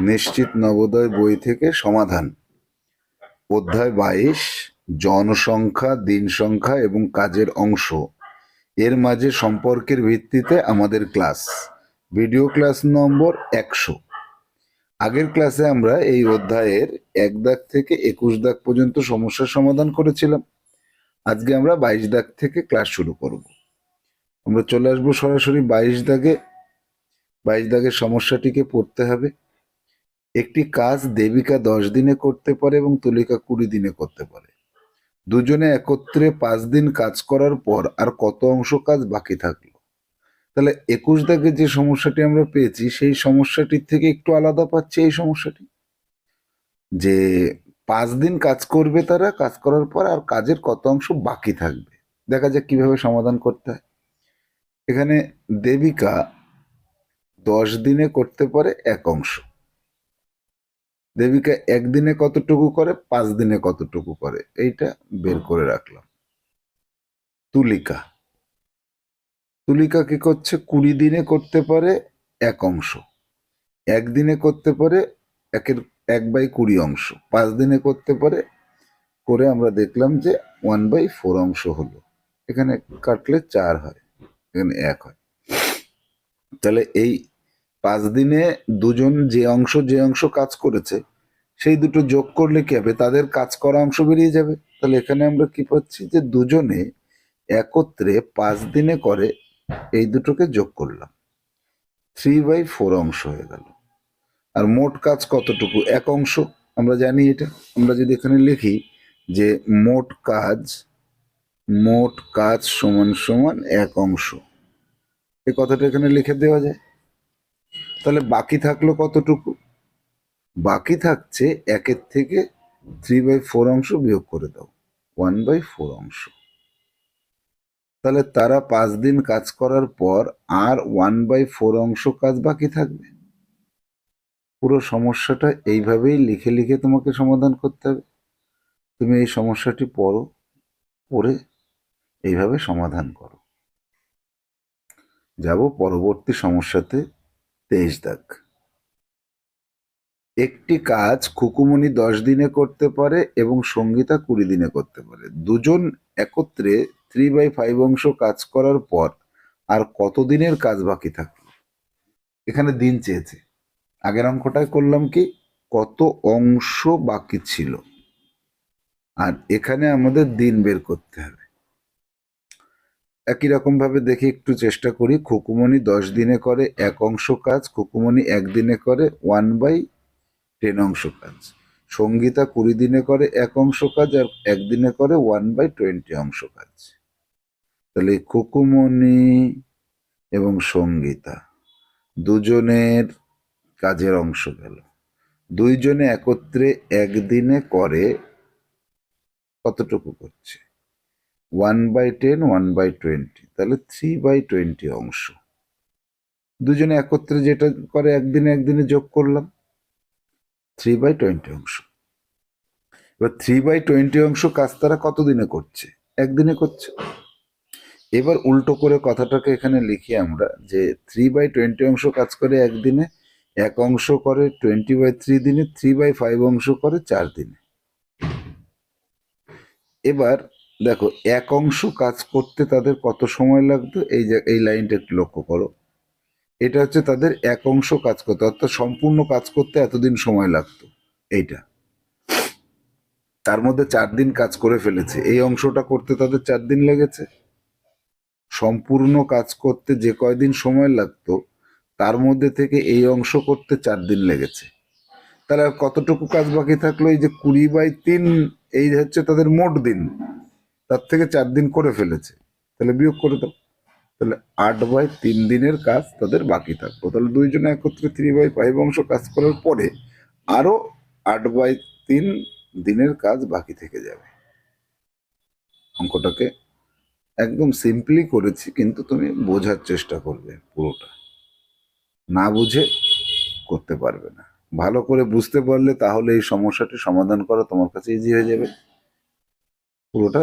নিশ্চিত নবোদয় বই থেকে সমাধান। অধ্যায় বাইশ, জনসংখ্যা দিন সংখ্যা এবং কাজের অংশ। এর মাঝে সম্পর্কের ভিত্তিতে আমাদের ক্লাস। ভিডিও ক্লাস নম্বর একশো। আগের ক্লাসে আমরা এই অধ্যায়ের এক দাগ থেকে একুশ দাগ পর্যন্ত সমস্যার সমাধান করেছিলাম। আজকে আমরা বাইশ দাগ থেকে ক্লাস শুরু করব। আমরা চলে আসব সরাসরি বাইশ দাগে। বাইশ দাগের সমস্যাটিকে পড়তে হবে। একটি কাজ দেবিকা দশ দিনে করতে পারে এবং তুলিকা কুড়ি দিনে করতে পারে। দুজনে একত্রে পাঁচ দিন কাজ করার পর আর কত অংশ কাজ বাকি থাকল? তাহলে একুশ দাগে যে সমস্যাটি আমরা পেয়েছি, সেই সমস্যাটির থেকে একটু আলাদা পাচ্ছি এই সমস্যাটি? যে পাঁচ দিন কাজ করবে তারা, কাজ করার পর আর কাজের কত অংশ বাকি থাকবে? দেখা যাক কীভাবে সমাধান করতে হয়। এখানে দেবিকা দশ দিনে করতে পারে এক অংশ। দেবিকা একদিনে কতটুকু করে পাঁচ দিনে কতটুকু করে এইটা বের করে রাখলাম। তুলিকা। তুলিকা কি করছে? কুড়ি দিনে করতে পারে এক অংশ। একদিনে করতে পারে একের এক বাই কুড়ি অংশ। পাঁচ দিনে করতে পারে করে আমরা দেখলাম যে ওয়ান বাই ফোর অংশ হলো। এখানে কাটলে চার হয় এখানে এক হয়। তাহলে এই পাঁচ দিনে দুজন যে অংশ যে অংশ কাজ করেছে, সেই দুটো যোগ করলে কি হবে? তাদের কাজ করা অংশ বেরিয়ে যাবে। তাহলে এখানে আমরা কি পাচ্ছি? যে দুজনে একত্রে পাঁচ দিনে করে এই দুটোকে যোগ করলাম। থ্রি বাই ফোর অংশ হয়ে গেল। আর মোট কাজ কতটুকু? এক অংশ। আমরা জানি এটা। আমরা যদি এখানে লিখি যে মোট কাজ মোট কাজ সমান সমান এক অংশ। এই কথাটা এখানে লিখে দেওয়া যায়। তাহলে বাকি থাকল কতটুকু? বাকি থাকছে একের থেকে থ্রি বাই ফোর অংশ বিয়োগ করে দাও ওয়ান বাই ফোর অংশ। তাহলে তারা পাঁচ দিন কাজ করার পর আর ওয়ান বাই ফোর অংশ কাজ বাকি থাকবে। পুরো সমস্যাটা এইভাবেই লিখে লিখে তোমাকে সমাধান করতে হবে। তুমি এই সমস্যাটি পড়ো, পড়ে এইভাবে সমাধান করো। যাব পরবর্তী সমস্যাতে তেইশ দাগ একটি কাজ খুকুমনি দশ দিনে করতে পারে এবং সঙ্গীতা কুড়ি দিনে করতে পারে। দুজন একত্রে থ্রি বাই ফাইভ অংশ কাজ করার পর আর কত দিনের কাজ বাকি থাকল এখানে দিন চেয়েছে। আগের অঙ্কটায় করলাম কি? কত অংশ বাকি ছিল? আর এখানে আমাদের দিন বের করতে হবে। একই রকম ভাবে দেখি একটু চেষ্টা করি। খুকুমনি দশ দিনে করে এক অংশ কাজ খুকুমনি একদিনে করে ওয়ান বাই টেন অংশ কাজ। সঙ্গীতা কুড়ি দিনে করে এক অংশ কাজ আর একদিনে করে ওয়ান বাই টোয়েন্টি অংশ কাজ। তাহলে খুকুমনি এবং সঙ্গীতা দুজনের কাজের অংশ গেল। দুইজনে একত্রে একদিনে করে কতটুকু করছে? One by ten, one by twenty. তাহলে থ্রি বাই টোয়েন্টি অংশ। দুজনে একত্রে যেটা করে একদিনে একদিনে যোগ করলাম। থ্রি বাই টোয়েন্টি অংশ। এবার থ্রি বাই টোয়েন্টি অংশ কাজ তারা কতদিনে করছে? একদিনে করছে। এবার উল্টো করে কথাটাকে এখানে লিখি আমরা যে থ্রি বাই টোয়েন্টি অংশ কাজ করে একদিনে, এক অংশ করে টোয়েন্টি বাই থ্রি দিনে, থ্রি বাই ফাইভ অংশ করে চার দিনে। এবার দেখো, এক অংশ কাজ করতে তাদের কত সময় লাগতো? এই যে, এই লাইনটা একটু লক্ষ্য করো। এটা হচ্ছে তাদের এক অংশ কাজ করতে, অর্থাৎ সম্পূর্ণ কাজ করতে এতদিন সময় লাগতো, এইটা। তার মধ্যে চার দিন কাজ করে ফেলেছে, এই অংশটা করতে তাদের চার দিন লেগেছে। সম্পূর্ণ কাজ করতে যে কয়দিন সময় লাগতো, তার মধ্যে থেকে এই অংশ করতে চার দিন লেগেছে। তাহলে আর কতটুকু কাজ বাকি থাকল? এই যে কুড়ি বাই তিন, এই হচ্ছে তাদের মোট দিন। তার থেকে চার দিন করে ফেলেছে। তাহলে বিয়োগ করে দাও। তাহলে আট বাই তিন দিনের কাজ তাদের বাকি থাকল তাহলে দুইজনে একত্রে থ্রি বাই ফাইভ অংশ কাজ করার পরে আরও আট বাই তিন দিনের কাজ বাকি থেকে যাবে। অঙ্কটাকে একদম সিম্পলি করেছি, কিন্তু তুমি বোঝার চেষ্টা করবে পুরোটা। না বুঝে করতে পারবে না। ভালো করে বুঝতে পারলে তাহলে এই সমস্যাটি সমাধান করা তোমার কাছে ইজি হয়ে যাবে। পুরোটা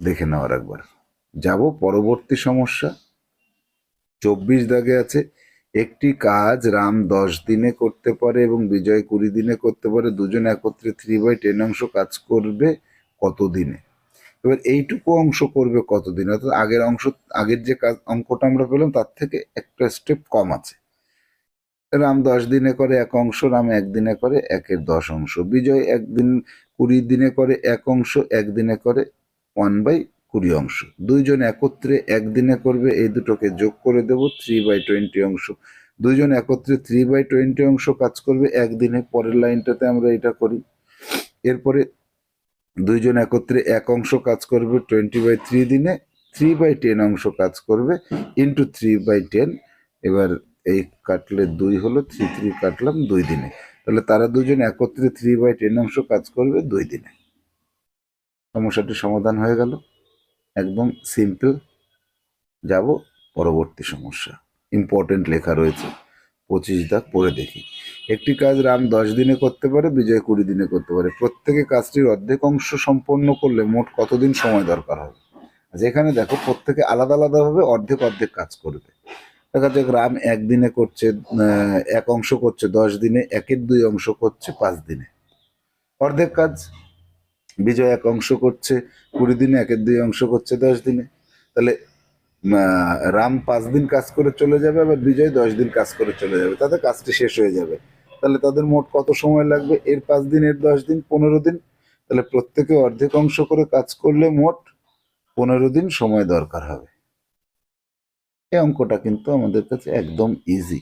দেখে নেওয়ার একবার। যাব, পরবর্তী সমস্যা। চব্বিশ দাগে আছে, একটি কাজ রাম দশ দিনে করতে পারে এবং বিজয় কুড়ি দিনে করতে পারে, দুজন একত্রে থ্রি বাই টেন অংশ কাজ করবে কত দিনে? এবার এইটুকু অংশ করবে কতদিন অর্থাৎ আগের অংশ, আগের যে কাজ, অঙ্কটা আমরা পেলাম, তার থেকে একটা স্টেপ কম আছে। রাম দশ দিনে করে এক অংশ, রাম একদিনে করে একের দশ অংশ। বিজয় একদিন কুড়ি দিনে করে এক অংশ একদিনে করে ওয়ান বাই কুড়ি অংশ। দুইজন একত্রে একদিনে করবে, এই দুটোকে যোগ করে দেব থ্রি বাই টোয়েন্টি অংশ। দুইজন একত্রে থ্রি বাই টোয়েন্টি অংশ কাজ করবে, একদিনে পরের লাইনটাতে আমরা এটা করি। এরপরে দুইজন একত্রে এক অংশ কাজ করবে টোয়েন্টি বাই থ্রি দিনে থ্রি বাই টেন অংশ কাজ করবে ইন্টু থ্রি বাই টেন এবার এই কাটলে দুই হলো থ্রি থ্রি কাটলাম দুই দিনে। তাহলে তারা দুজন একত্রে থ্রি বাই টেন অংশ কাজ করবে দুই দিনে। সমস্যাটি সমাধান হয়ে গেল। একদম সিম্পল যাব পরবর্তী সমস্যা। ইম্পর্টেন্ট লেখা রয়েছে। পঁচিশ দাগ পড়ে দেখি। একটি কাজ রাম দশ দিনে করতে পারে, বিজয় কুড়ি দিনে করতে পারে। প্রত্যেকে কাজটির অর্ধেক অংশ সম্পন্ন করলে মোট কতদিন সময় দরকার হবে? যেখানে দেখো, প্রত্যেকে আলাদা আলাদাভাবে অর্ধেক অর্ধেক কাজ করবে। দেখা যাক, রাম একদিনে করছে এক অংশ করছে দশ দিনে, একের দুই অংশ করছে পাঁচ দিনে। অর্ধেক কাজ বিজয় এক অংশ করছে, কুড়ি দিনে একের দুই অংশ করছে দশ দিনে। তাহলে রাম পাঁচ দিন কাজ করে চলে যাবে, আবার বিজয় দশ দিন কাজ করে চলে যাবে। তাতে কাজটি শেষ হয়ে যাবে। তাহলে তাদের মোট কত সময় লাগবে? এর পাঁচ দিন, এর দশ দিন, পনেরো দিন। তাহলে প্রত্যেকে অর্ধেক অংশ করে কাজ করলে মোট পনেরো দিন সময় দরকার হবে। এই অঙ্কটা কিন্তু আমাদের কাছে একদম ইজি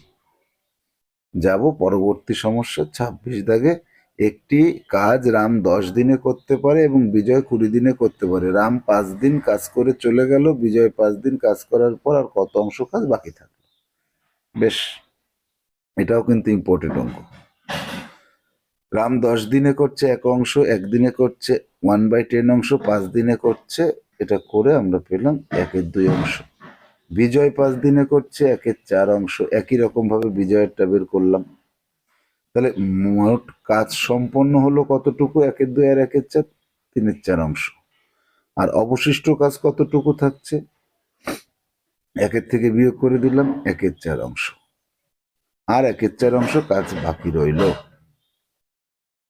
যাব পরবর্তী সমস্যা, ছাব্বিশ দাগে একটি কাজ রাম দশ দিনে করতে পারে এবং বিজয় কুড়ি দিনে করতে পারে। রাম পাঁচ দিন কাজ করে চলে গেল, বিজয় পাঁচ দিন কাজ করার পর আর কত অংশ কাজ বাকি থাকে বেশ, এটাও কিন্তু ইম্পর্টেন্ট অঙ্ক। রাম দশ দিনে করছে এক অংশ একদিনে করছে ওয়ান বাই টেন অংশ, পাঁচ দিনে করছে, এটা করে আমরা পেলাম একের দুই অংশ। বিজয় পাঁচ দিনে করছে, একের চার অংশ, একই রকম ভাবে বিজয়েরটা বের করলাম। তাহলে মোট কাজ সম্পন্ন হলো কতটুকু? একের দুই আর একের চার, তিনের চার অংশ। আর অবশিষ্ট কাজ কতটুকু থাকছে? একের থেকে বিয়োগ করে দিলাম, একের চার অংশ। আর একের চার অংশ কাজ বাকি রইল।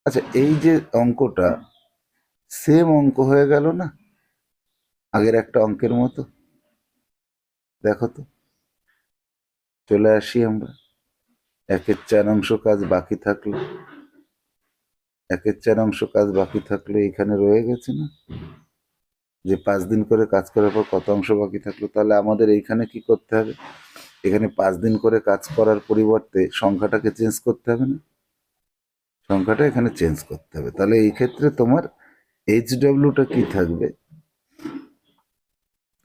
আচ্ছা এই যে অঙ্কটা সেম অঙ্ক হয়ে গেল না? আগের একটা অঙ্কের মতো। দেখো তো। চলে আসি আমরা। একের চার অংশ কাজ বাকি থাকল। একের চার অংশ কাজ বাকি থাকলে এখানে রয়ে গেছে না? যে পাঁচ দিন করে কাজ করার পর কত অংশ বাকি থাকল? তাহলে আমাদের এইখানে কি করতে হবে? এখানে পাঁচ দিন করে কাজ করার পরিবর্তে সংখ্যাটাকে চেঞ্জ করতে হবে না? সংখ্যাটা এখানে চেঞ্জ করতে হবে। তাহলে এই ক্ষেত্রে তোমার এইচ ডাব্লিউটা কি থাকবে?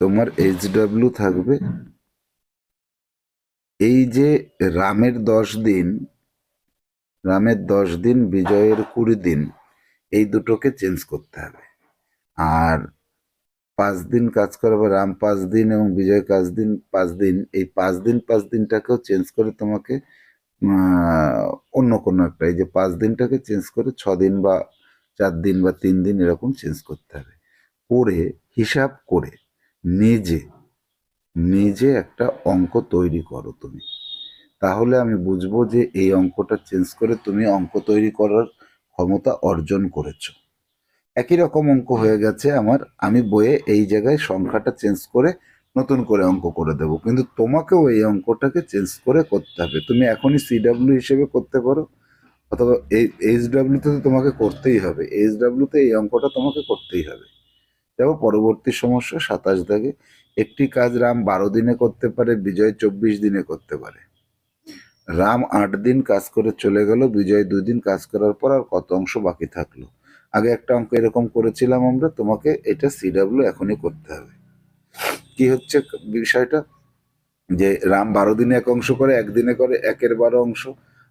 তোমার এইচ ডাব্লিউ থাকবে এই যে রামের দশ দিন, রামের দশ দিন, বিজয়ের কুড়ি দিন, এই দুটোকে চেঞ্জ করতে হবে। আর পাঁচ দিন কাজ করাবে রাম পাঁচ দিন এবং বিজয় কাজ দিন, পাঁচ দিন, এই পাঁচ দিন, পাঁচ দিনটাকেও চেঞ্জ করে তোমাকে অন্য কোনো একটা, এই যে পাঁচ দিনটাকে চেঞ্জ করে ছ দিন বা চার দিন বা তিন দিন এরকম চেঞ্জ করতে হবে। করে, হিসাব করে, নিজে নিজে একটা অঙ্ক তৈরি করো তুমি। তাহলে আমি বুঝব যে এই অঙ্কটা চেঞ্জ করে তুমি অঙ্ক তৈরি করার ক্ষমতা অর্জন করেছ। একই রকম অঙ্ক হয়ে গেছে আমার। আমি বইয়ে এই জায়গায় সংখ্যাটা চেঞ্জ করে নতুন করে অঙ্ক করে দেবো। কিন্তু তোমাকেও এই অঙ্কটাকে চেঞ্জ করে করতে হবে। তুমি এখনই সিডাব্লিউ হিসেবে করতে পারো। অথবা এই এইচ ডাব্লিউতে তো তোমাকে করতেই হবে। এইচ ডাব্লিউতে এই অঙ্কটা তোমাকে করতেই হবে। দেখো পরবর্তী সমস্যা সাতাশ দাগে। একটি কাজ রাম বারো দিনে করতে পারে, বিজয় চব্বিশ দিনে করতে পারে। রাম আট দিন কাজ করে চলে গেল, বিজয় দুই দিন কাজ করার পর আর কত অংশ বাকি থাকল? আগে একটা অঙ্ক এরকম করেছিলাম আমরা, তোমাকে এটা সিডাব্লিউ এখনই করতে হবে। কি হচ্ছে বিষয়টা? যে রাম বারো দিনে এক অংশ করে একদিনে করে, একের বারো অংশ,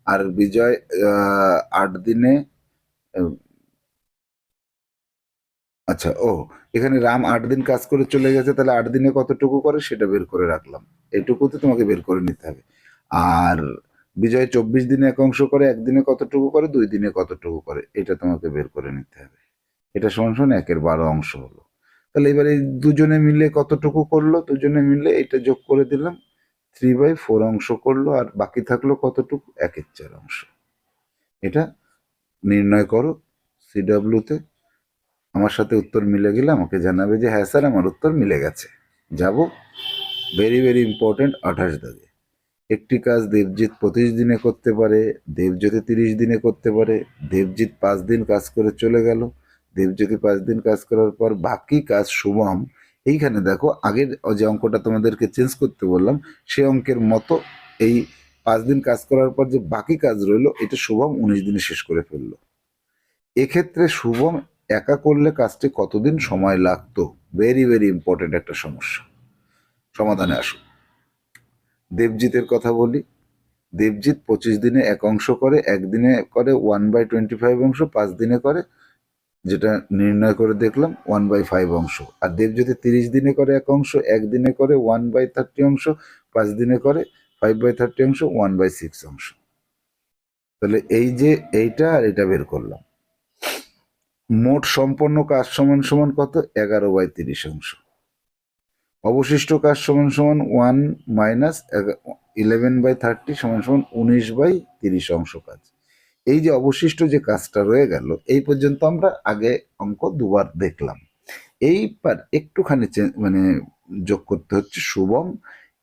আর বিজয় আট দিনে আচ্ছা ও, এখানে রাম আট দিন কাজ করে চলে গেছে, তাহলে আট দিনে কতটুকু করে সেটা বের করে রাখলাম। এটুকুতে তোমাকে বের করে নিতে হবে। আর বিজয় চব্বিশ দিনে এক অংশ করে একদিনে কতটুকু করে, দুই দিনে কতটুকু করে, এটা তোমাকে বের করে নিতে হবে। এটা সমান সমান একের বারো অংশ হলো। তাহলে এবারে দুজনে মিলে কতটুকু করল? দুজনে মিলে এটা যোগ করে দিলাম। থ্রি বাই ফোর অংশ করল, আর বাকি থাকল কতটুকু? একের চার অংশ। এটা নির্ণয় করো সিডাব্লিউতে আমার সাথে উত্তর মিলে গেলে আমাকে জানাবে যে হ্যাঁ স্যার, আমার উত্তর মিলে গেছে। যাব? ভেরি ভেরি ইম্পর্টেন্ট আঠাশ দাগে। একটি কাজ দেবজিৎ পঁচিশ দিনে করতে পারে, দেবজ্যোতি তিরিশ দিনে করতে পারে, দেবজিৎ পাঁচ দিন কাজ করে চলে গেল। দেবজ্যোতি পাঁচ দিন কাজ করার পর বাকি কাজ শুভম। এইখানে দেখো, আগের যে অঙ্কটা তোমাদেরকে চেঞ্জ করতে বললাম, সে অঙ্কের মতো এই পাঁচ দিন কাজ করার পর যে বাকি কাজ রইল, এটা শুভম উনিশ দিনে শেষ করে ফেলল। এক্ষেত্রে শুভম একা করলে কাজটি কতদিন সময় লাগতো? ভেরি ভেরি ইম্পর্টেন্ট একটা সমস্যা। সমাধানে আসুন। দেবজিতের কথা বলি। দেবজিৎ পঁচিশ দিনে এক অংশ করে, একদিনে করে ওয়ান বাই টোয়েন্টি ফাইভ অংশ, পাঁচ দিনে করে, যেটা নির্ণয় করে দেখলাম ওয়ান বাই ফাইভ অংশ। আর দেবজ্যোতি তিরিশ দিনে করে এক অংশ, একদিনে করে ওয়ান বাই থার্টি অংশ, পাঁচ দিনে করে ফাইভ বাই থার্টি অংশ ওয়ান বাই সিক্স অংশ। তাহলে এই যে এইটা আর এটা বের করলাম। মোট সম্পন্ন কাজ সমান সমান কত? এগারো বাই তিরিশ অংশ। অবশিষ্ট কাজ সমান সমান one minus eleven by thirty সমান সমান উনিশ বাই তিরিশ অংশ কাজ। এই যে অবশিষ্ট যে কাজটা রয়ে গেল, এই পর্যন্ত আমরা আগে অঙ্ক দুবার দেখলাম। এইবার একটুখানি মানে যোগ করতে হচ্ছে শুভম।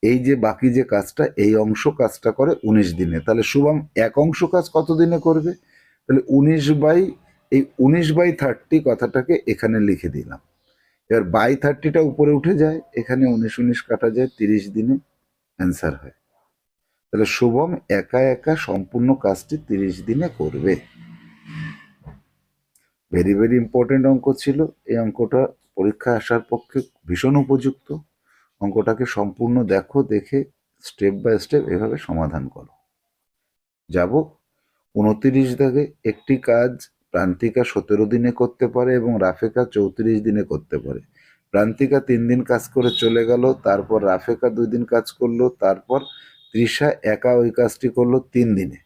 এই যে বাকি যে কাজটা, এই অংশ কাজটা করে উনিশ দিনে। তাহলে শুভম এক অংশ কাজ কত দিনে করবে? তাহলে উনিশ বাই এই উনিশ বাই থার্টি কথাটাকে এখানে লিখে দিলাম। এবার বাই থার্টিটা উপরে উঠে যায়, এখানে উনিশ উনিশ কাটা যায়, তিরিশ দিনে অ্যান্সার হয়। তাহলে শুভম একা একা সম্পূর্ণ কাজটি তিরিশ দিনে করবে। ভেরি ভেরি ইম্পর্টেন্ট অঙ্ক ছিল। এই অঙ্কটা পরীক্ষায় আসার পক্ষে ভীষণ উপযুক্ত। অঙ্কটাকে সম্পূর্ণ দেখো, দেখে স্টেপ বাই স্টেপ এভাবে সমাধান করো। যাব, উনতিরিশ দাগে একটি কাজ প্রান্তিকা সতেরো দিনে করতে পারে এবং রাফেকা চৌত্রিশ দিনে করতে পারে। প্রান্তিকা তিন দিন কাজ করে চলে গেল, তারপর রাফেকা দুই দিন কাজ করল, তারপর তৃষা একা ওই কাজটি করল তিন দিনে।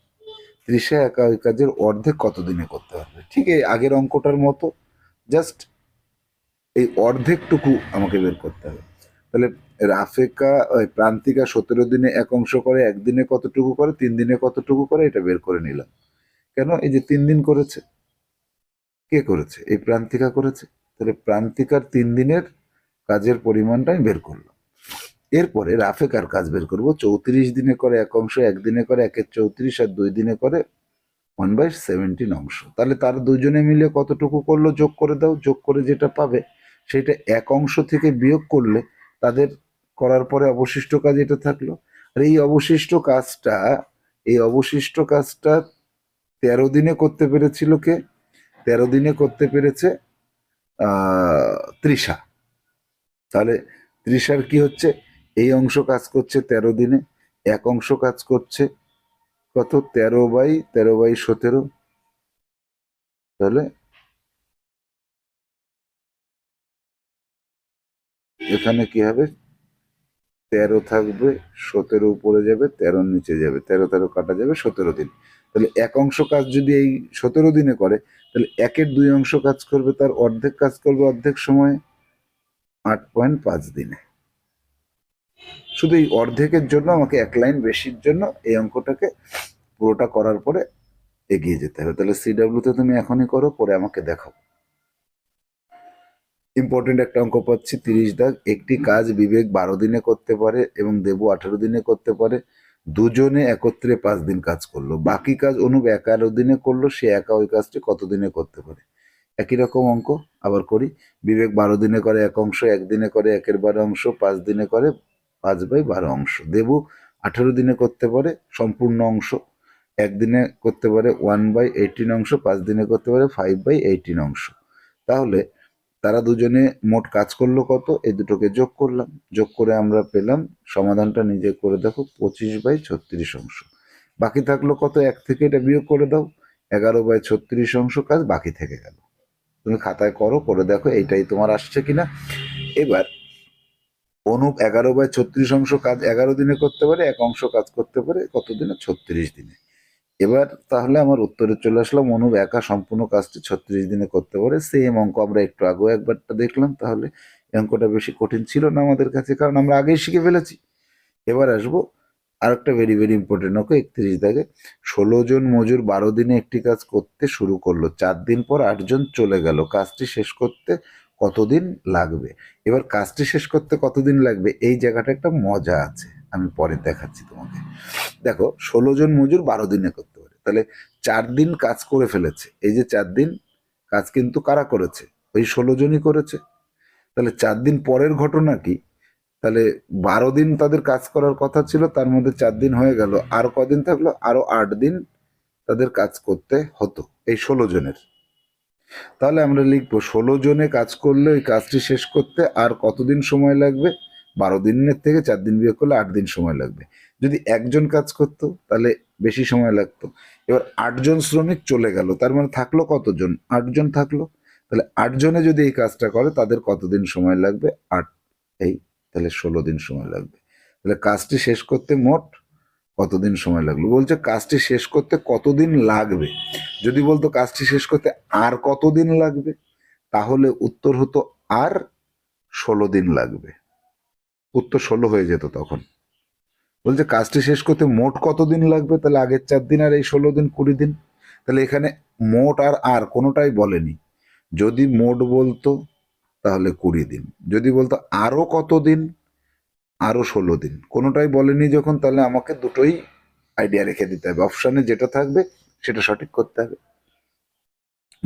তৃষা একা ওই কাজের অর্ধেক কত দিনে করতে পারবে? ঠিক এই আগের অঙ্কটার মতো জাস্ট এই অর্ধেকটুকু আমাকে বের করতে হবে। তাহলে রাফেকা, ওই প্রান্তিকা সতেরো দিনে এক অংশ করে, একদিনে কতটুকু করে, তিন দিনে কতটুকু করে, এটা বের করে নিলাম। কেন? এই যে তিন দিন করেছে। কে করেছে? এই প্রান্তিকা করেছে? তাহলে প্রান্তিকার তিন দিনের কাজের পরিমাণটা আমি বের করলাম। এরপরে রাফেকার কাজ বের করব। চৌত্রিশ দিনে করে এক অংশ একদিনে করে একের চৌত্রিশ আর দুই দিনে করে ওয়ান বাই সেভেন্টিন অংশ। তাহলে তারা দুজনে মিলে কতটুকু করল? যোগ করে দাও। যোগ করে যেটা পাবে, সেটা এক অংশ থেকে বিয়োগ করলে তাদের করার পরে অবশিষ্ট কাজ এটা থাকল। আর এই অবশিষ্ট কাজটা, এই অবশিষ্ট কাজটা তেরো দিনে করতে পেরেছিল কে? তেরো দিনে করতে পেরেছে তৃষা। তাহলে তৃষার কি হচ্ছে? এই অংশ কাজ করছে তেরো দিনে, এক অংশ কাজ করছে কত? তেরো বাই তেরো বাই সতেরো। তাহলে এখানে কি হবে? তেরো থাকবে, সতেরো উপরে যাবে তেরোর নিচে যাবে, তেরো তেরো কাটা যাবে, সতেরো দিন। তাহলে এক অংশ কাজ যদি এই সতেরো দিনে করে তাহলে একের দুই অংশ কাজ করবে, তার অর্ধেক কাজ করবে অর্ধেক সময়ে আট পয়েন্ট পাঁচ দিনে। শুধু এই অর্ধেকের জন্য, আমাকে এক লাইন বেশির জন্য এই অঙ্কটাকে পুরোটা করার পরে এগিয়ে যেতে হবে। তাহলে সিডাব্লিউতে তুমি এখনই করো, পরে আমাকে দেখাও। ইম্পর্টেন্ট একটা অঙ্ক পাচ্ছি, তিরিশ দাগ। একটি কাজ বিবেক বারো দিনে করতে পারে এবং দেবু আঠারো দিনে করতে পারে। দুজনে একত্রে পাঁচ দিন কাজ করল। বাকি কাজ অনুপ এগারো দিনে করল, সে একা ওই কাজটি কত দিনে করতে পারে? একই রকম অঙ্ক, আবার করি। বিবেক বারো দিনে করে এক অংশ একদিনে করে একের বারো অংশ, পাঁচ দিনে করে পাঁচ বাই বারো অংশ। দেবু আঠেরো দিনে করতে পারে সম্পূর্ণ অংশ একদিনে করতে পারে ওয়ান বাই এইটিন অংশ, পাঁচ দিনে করতে পারে ফাইভ বাই এইটিন অংশ। তাহলে তারা দুজনে মোট কাজ করল কত? এই দুটোকে যোগ করলাম। যোগ করে আমরা পেলাম, সমাধানটা নিজে করে দেখো, পঁচিশ বাই ছত্রিশ অংশ। বাকি থাকল কত? এক থেকে এটা বিয়োগ করে দাও। এগারো বাই ছত্রিশ অংশ কাজ বাকি থেকে গেল। তুমি খাতায় করো, করে দেখো, এইটাই তোমার আসছে কিনা। এবার অনুপ এগারো বাই ছত্রিশ অংশ কাজ এগারো দিনে করতে পারে, এক অংশ কাজ করতে পারে কত দিনে? ছত্রিশ দিনে। এবার তাহলে আমার উত্তরে চলে আসলাম অনুপ একা সম্পূর্ণ কাজটি ছত্রিশ দিনে করতে পারে। সেম অঙ্ক আমরা একটু আগেও একবারটা দেখলাম, তাহলে এই অঙ্কটা বেশি কঠিন ছিল না আমাদের কাছে, কারণ আমরা আগেই শিখে ফেলেছি। এবার আসব আর একটা ভেরি ভেরি ইম্পর্টেন্ট অঙ্ক, একত্রিশ দাগে। ষোলো জন মজুর বারো দিনে একটি কাজ করতে শুরু করল, চার দিন পর আটজন চলে গেল। কাজটি শেষ করতে কতদিন লাগবে? এবার কাজটি শেষ করতে কতদিন লাগবে? এই জায়গাটা একটা মজা আছে। আমি পরে দেখাচ্ছি তোমাকে। দেখো, ষোলো জন মজুর বারো দিনে করতে পারে তাহলে চার দিন কাজ করে ফেলেছে। এই যে চার দিন কাজ কিন্তু কারা করেছে? ওই ষোলো জনই করেছে। তাহলে চার দিন পরের ঘটনা কি? তাহলে বারো দিন তাদের কাজ করার কথা ছিল, তার মধ্যে চার দিন হয়ে গেল। আর কদিন থাকল? আরও আট দিন তাদের কাজ করতে হতো, এই ষোলো জনের। তাহলে আমরা লিখব, ষোলো জনে কাজ করলে ওই কাজটি শেষ করতে আর কতদিন সময় লাগবে? বারো দিনের থেকে চার দিন বিয়োগ করলে আট দিন সময় লাগবে। যদি একজন কাজ করতো, তাহলে বেশি সময় লাগতো। এবার আটজন শ্রমিক চলে গেল, তার মানে থাকল কতজন? আটজন থাকল। তাহলে আটজনে যদি এই কাজটা করে, তাদের কতদিন সময় লাগবে? আট, এই, তাহলে ষোলো দিন সময় লাগবে। তাহলে কাজটি শেষ করতে মোট কতদিন সময় লাগল? বলছে কাজটি শেষ করতে কতদিন লাগবে? যদি বলতো কাজটি শেষ করতে আর কতদিন লাগবে? তাহলে উত্তর হতো আর ষোলো দিন লাগবে। উত্তর ষোলো হয়ে যেত তখন। বলছে, কাজটি শেষ করতে মোট কতদিন লাগবে? তাহলে আগের চার দিন আর এই ষোলো দিন, কুড়ি দিন। তাহলে এখানে মোট আর আর কোনোটাই বলেনি। যদি মোট বলতো, তাহলে কুড়ি দিন। যদি বলতো আরও কত দিন আরও ষোলো দিন। কোনোটাই বলেনি যখন, তাহলে আমাকে দুটোই আইডিয়া রেখে দিতে হবে। অপশানে যেটা থাকবে, সেটা সঠিক করতে হবে।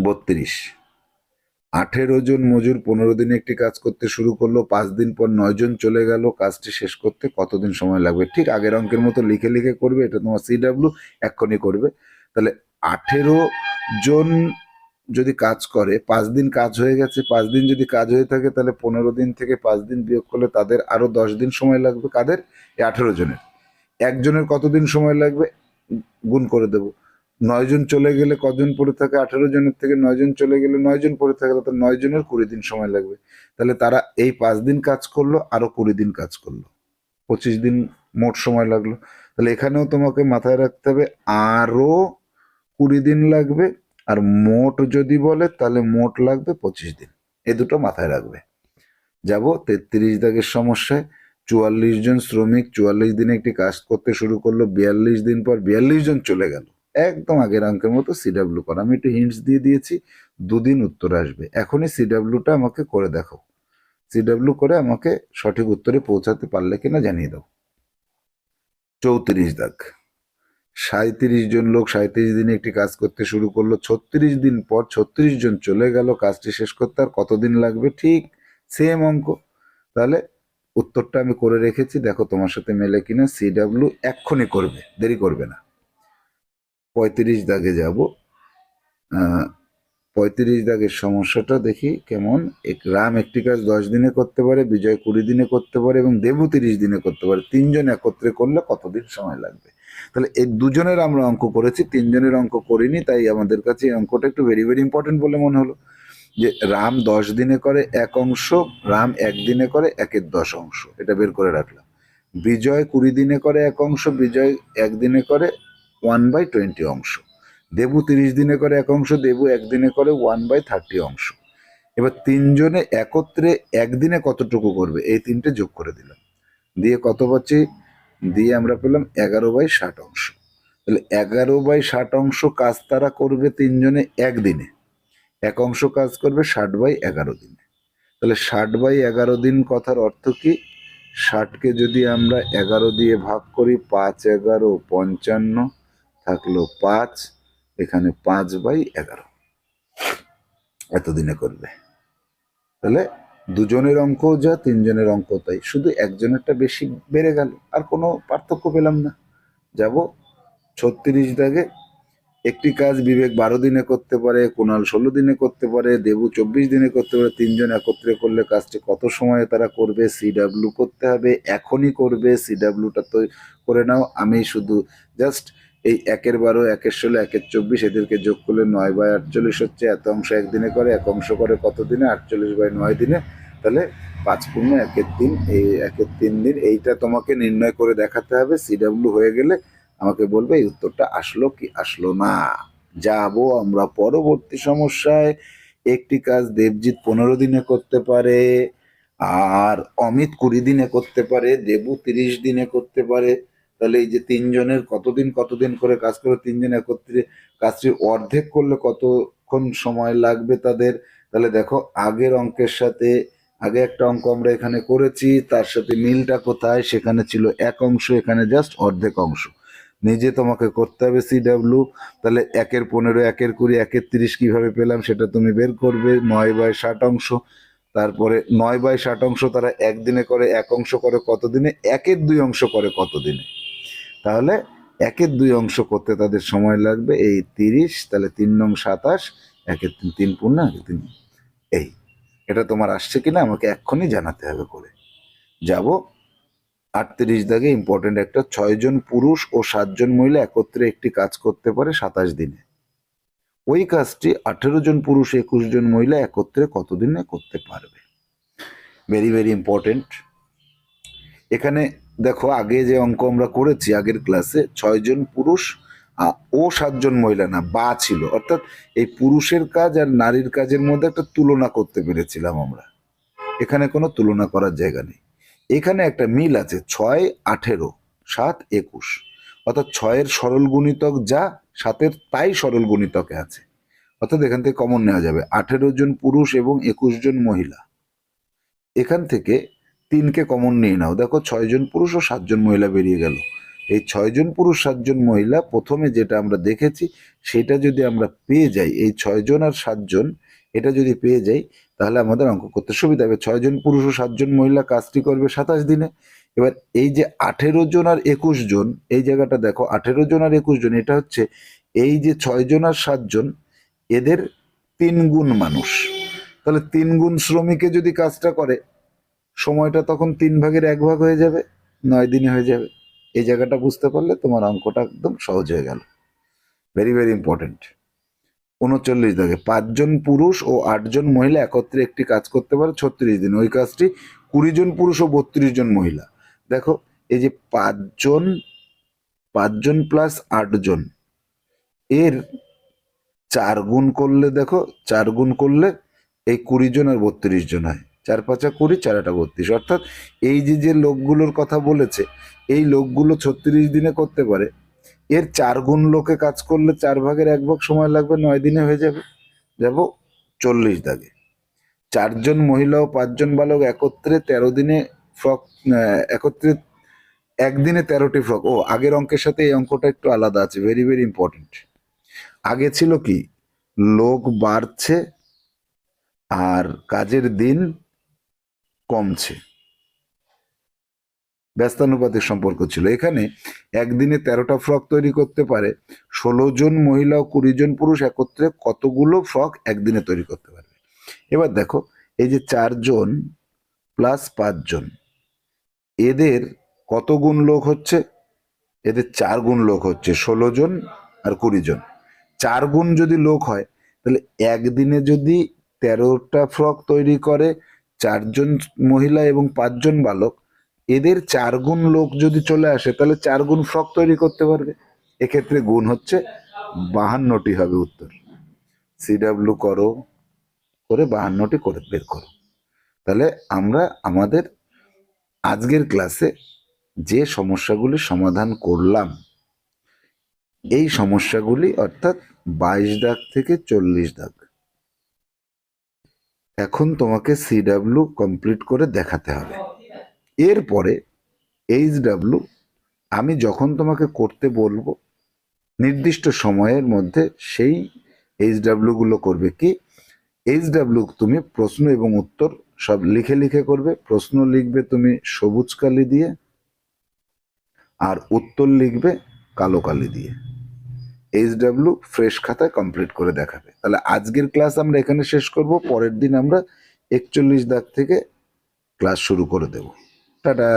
বত্রিশ। আঠেরো জন মজুর পনেরো দিনে একটি কাজ করতে শুরু করল, পাঁচ দিন পর নয় জন চলে গেল, কাজটি শেষ করতে কতদিন সময় লাগবে? ঠিক আগের অঙ্কের মতো লিখে লিখে করবে, এটা তোমার সিডাব্লিউ এক্ষুনি করবে। তাহলে আঠেরো জন যদি কাজ করে, পাঁচ দিন কাজ হয়ে গেছে, পাঁচ দিন যদি কাজ হয়ে থাকে, তাহলে পনেরো দিন থেকে পাঁচ দিন বিয়োগ করলে তাদের আরও দশ দিন সময় লাগবে কাদের? এই আঠেরো জনের। একজনের কতদিন সময় লাগবে? গুণ করে দেব। নয় জন চলে গেলে কজন পড়ে থাকে? আঠেরো জনের থেকে নয় জন চলে গেলে নয় জন পড়ে থাকে তো নয় জনের কুড়ি দিন সময় লাগবে। তাহলে তারা এই পাঁচ দিন কাজ করল, আরও কুড়ি দিন কাজ করল। পঁচিশ দিন মোট সময় লাগল। তাহলে এখানেও তোমাকে মাথায় রাখতে হবে, আরও কুড়ি দিন লাগবে, আর মোট যদি বলে, তাহলে মোট লাগবে পঁচিশ দিন। এ দুটো মাথায় রাখবে। যাব, তেত্রিশ দাগের সমস্যায় চুয়াল্লিশ জন শ্রমিক চুয়াল্লিশ দিনে একটি কাজ করতে শুরু করল, বিয়াল্লিশ দিন পর বিয়াল্লিশ জন চলে গেল। একদম আগের অঙ্কের মতো সিডাব্লিউ করা। আমি একটু হিন্টস দিয়ে দিয়েছি, দুদিন উত্তর আসবে। এখনই সিডাব্লিউটা আমাকে করে দেখো সিডাব্লিউ করে আমাকে সঠিক উত্তরে পৌঁছাতে পারলে কিনা জানিয়ে দাও। চৌত্রিশ দাগ। সাঁত্রিশ জন লোক সাঁত্রিশ দিনে একটি কাজ করতে শুরু করল। ছত্রিশ দিন পর ছত্রিশ জন চলে গেল। কাজটি শেষ করতে আর কতদিন লাগবে? ঠিক সেম অঙ্ক। তাহলে উত্তরটা আমি করে রেখেছি। দেখো তোমার সাথে মেলে কিনা। সিডাব্লিউ এক্ষুনি করবে। দেরি করবে না। পঁয়ত্রিশ দাগে যাব। পঁয়ত্রিশ দাগের সমস্যাটা দেখি কেমন। এক রাম একটি কাজ দশ দিনে করতে পারে, বিজয় কুড়ি দিনে করতে পারে এবং দেবু তিরিশ দিনে করতে পারে। তিনজন একত্রে করলে কতদিন সময় লাগবে? তাহলে এই দুজনের আমরা অঙ্ক করেছি, তিনজনের অঙ্ক করিনি, তাই আমাদের কাছে এই অঙ্কটা একটু ভেরি ভেরি ইম্পর্টেন্ট বলে মনে হলো। যে রাম দশ দিনে করে এক অংশ, রাম একদিনে করে একের দশ অংশ, এটা বের করে রাখলাম। বিজয় কুড়ি দিনে করে এক অংশ, বিজয় একদিনে করে ওয়ান বাই টোয়েন্টি অংশ। দেবু তিরিশ দিনে করে এক অংশ, দেবু একদিনে করে ওয়ান বাই থার্টি অংশ। এবার তিনজনে একত্রে একদিনে কতটুকু করবে? এই তিনটে যোগ করে দিলাম। দিয়ে কত পাচ্ছি? দিয়ে আমরা পেলাম এগারো বাই ষাট অংশ। তাহলে এগারো বাই ষাট অংশ কাজ তারা করবে তিনজনে একদিনে। এক অংশ কাজ করবে ষাট বাই এগারো দিনে। তাহলে ষাট বাই এগারো দিন কথার অর্থ কি? ষাটকে যদি আমরা এগারো দিয়ে ভাগ করি, পাঁচ এগারো, পঞ্চান্ন থাকল পাঁচ, এখানে পাঁচ বাই এগারো। এতদিনে করবে। তাহলে দুজনের অঙ্ক যা, তিনজনের অঙ্ক তাই। শুধু একজনেরটা বেশি বেড়ে গেল, আর কোনো পার্থক্য পেলাম না। যাব ছত্রিশ দাগে। একটি কাজ বিবেক বারো দিনে করতে পারে কুণাল ষোলো দিনে করতে পারে, দেবু চব্বিশ দিনে করতে পারে, তিনজন একত্রে করলে কাজটি কত সময়ে তারা করবে? সিডাব্লিউ করতে হবে, এখনই করবে। সিডাব্লিউটা তো করে নাও, আমি শুধু জাস্ট এই একের বারো, একের ষোলো, একের চব্বিশ এদেরকে যোগ করলে নয় বাই আটচল্লিশ হচ্ছে, এত অংশ একদিনে করে, এক অংশ করে কত দিনে? আটচল্লিশ বাই নয় দিনে। তাহলে পাঁচ পূর্ণ একের তিন, এই একের তিন দিন, এইটা তোমাকে নির্ণয় করে দেখাতে হবে। সিডাব্লিউ হয়ে গেলে আমাকে বলবে এই উত্তরটা আসলো কি আসলো না। যাব আমরা পরবর্তী সমস্যায়। একটি কাজ দেবজিৎ পনেরো দিনে করতে পারে, আর অমিত কুড়ি দিনে করতে পারে, দেবু তিরিশ দিনে করতে পারে। তাহলে এই যে তিনজনের কতদিন কতদিন করে কাজ করে তিনজন একত্রে কাজটি অর্ধেক করলে কতক্ষণ সময় লাগবে তাদের? তাহলে দেখো, আগের অঙ্কের সাথে, আগে একটা অঙ্ক আমরা এখানে করেছি, তার সাথে মিলটা কোথায়? সেখানে ছিল এক অংশ, এখানে জাস্ট অর্ধেক অংশ। নিজে তোমাকে করতে হবে সিডাব্লিউ তাহলে একের পনেরো, একের কুড়ি, একের তিরিশ কীভাবে পেলাম সেটা তুমি বের করবে, নয় বাই ষাট অংশ। তারপরে নয় বাই ষাট অংশ তারা একদিনে করে, এক অংশ করে কতদিনে? একের দুই অংশ করে কতদিনে? তাহলে একের দুই অংশ করতে তাদের সময় লাগবে। এই তিরিশ, তাহলে তিন নং সাতাশ, একের তিন তিন পূর্ণ, একের তিন। এই, এটা তোমার আসছে কিনা আমাকে এক্ষুনি জানাতে হবে করে। যাব, আটত্রিশ দাগে ইম্পর্টেন্ট একটা ছয়জন পুরুষ ও সাতজন মহিলা একত্রে একটি কাজ করতে পারে সাতাশ দিনে। ওই কাজটি আঠেরো জন পুরুষ, একুশ জন মহিলা একত্রে কতদিনে করতে পারবে? ভেরি ভেরি ইম্পর্টেন্ট এখানে দেখো, আগে যে অঙ্ক আমরা করেছি আগের ক্লাসে, ছয়জন পুরুষ ও সাতজন মহিলা, না, বা ছিল। অর্থাৎ এই পুরুষের কাজ আর নারীর কাজের মধ্যে একটা তুলনা করতে পেরেছিলাম আমরা। এখানে কোনো তুলনা করার জায়গা নেই। এখানে একটা মিল আছে, ছয় আঠেরো, সাত একুশ। অর্থাৎ ছয়ের সরল গুণিতক যা, সাতের তাই সরল গুণিতকে আছে। অর্থাৎ এখান থেকে কমন নেওয়া যাবে। আঠেরো জন পুরুষ এবং একুশ জন মহিলা। এখান থেকে তিনকে কমন নিয়ে নাও। দেখো ছয়জন পুরুষ ও সাতজন মহিলা বেরিয়ে গেল। এই ছয়জন পুরুষ সাতজন মহিলা প্রথমে যেটা আমরা দেখেছি, সেটা যদি আমরা পেয়ে যাই, এই ছয়জন আর সাতজন এটা যদি পেয়ে যাই, তাহলে আমাদের অঙ্ক করতে সুবিধা হবে। ছয়জন পুরুষ ও সাতজন মহিলা কাজটি করবে সাতাশ দিনে। এবার এই যে আঠেরো জন আর একুশ জন, এই জায়গাটা দেখো, আঠেরো জন আর একুশ জন, এটা হচ্ছে এই যে ছয়জন আর সাতজন এদের তিন গুণ মানুষ। তাহলে তিন গুণ শ্রমিকে যদি কাজটা করে সময়টা তখন তিন ভাগের এক ভাগ হয়ে যাবে, নয় দিনে হয়ে যাবে। এই জায়গাটা বুঝতে পারলে তোমার অঙ্কটা একদম সহজ হয়ে গেল। ভেরি ভেরি ইম্পর্টেন্ট উনচল্লিশ দাগে, পাঁচজন পুরুষ ও আটজন মহিলা একত্রে একটি কাজ করতে পারে, ছত্রিশ দিন। ওই কাজটি কুড়ি জন পুরুষ ও বত্রিশ জন মহিলা। দেখো, এই যে পাঁচজন পাঁচজন প্লাস আটজন, এর চার গুণ করলে দেখো, চার গুণ করলে এই কুড়ি জন আর বত্রিশ জন হয়। চার পাঁচা কুড়ি, চার আটা বত্রিশ। অর্থাৎ এই যে যে লোকগুলোর কথা বলেছে, এই লোকগুলো ছত্রিশ দিনে করতে পারে। এর চার গুণ লোকে কাজ করলে চার ভাগের এক ভাগ সময় লাগবে, নয় দিনে হয়ে যাবে। যাব চল্লিশ দাগে। চারজন মহিলা ও পাঁচজন বালক একত্রে তেরো দিনে ফ্রক একত্রে একদিনে তেরোটি ফ্রক। ও, আগের অঙ্কের সাথে এই অঙ্কটা একটু আলাদা আছে ভেরি ভেরি ইম্পর্টেন্ট আগে ছিল কি, লোক বাড়ছে আর কাজের দিন কমছে ব্যস্তানুপাতিক সম্পর্ক ছিল। এখানে একদিনে তেরোটা ফ্রক তৈরি করতে পারে। ষোলো জন মহিলা ও কুড়ি জন পুরুষ একত্রে কতগুলো ফ্রক একদিনে তৈরি করতে পারবে? এবার দেখো, এই যে চারজন প্লাস পাঁচজন এদের কত গুণ লোক হচ্ছে? এদের চার গুণ লোক হচ্ছে, ষোলো জন আর কুড়ি জন। চার গুণ যদি লোক হয়, তাহলে একদিনে যদি তেরোটা ফ্রক তৈরি করে চারজন মহিলা এবং পাঁচজন বালক, এদের চার গুণ লোক যদি চলে আসে, তাহলে চার গুণ ফ্রক তৈরি করতে পারবে। এক্ষেত্রে গুণ হচ্ছে বাহান্নটি হবে উত্তর। সিডাব্লিউ করো, করে বাহান্নটি করে বের করো। তাহলে আমরা আমাদের আজকের ক্লাসে যে সমস্যাগুলি সমাধান করলাম, এই সমস্যাগুলি অর্থাৎ বাইশ দাগ থেকে চল্লিশ দাগ এখন তোমাকে সিডাব্লিউ কমপ্লিট করে দেখাতে হবে। এরপরে এইচ ডাব্লু আমি যখন তোমাকে করতে বলব, নির্দিষ্ট সময়ের মধ্যে সেই এইচগুলো করবে কি? এইচ ডাব্লু তুমি প্রশ্ন এবং উত্তর সব লিখে লিখে করবে, প্রশ্ন লিখবে তুমি সবুজ কালি দিয়ে, আর উত্তর লিখবে কালো কালি দিয়ে। এইচ ডাব্লু ফ্রেশ খাতা কমপ্লিট করে দেখাবে। তাহলে আজকের ক্লাস আমরা এখানে শেষ করব, পরের দিন আমরা একচল্লিশ দাগ থেকে ক্লাস শুরু করে দেব। টাটা!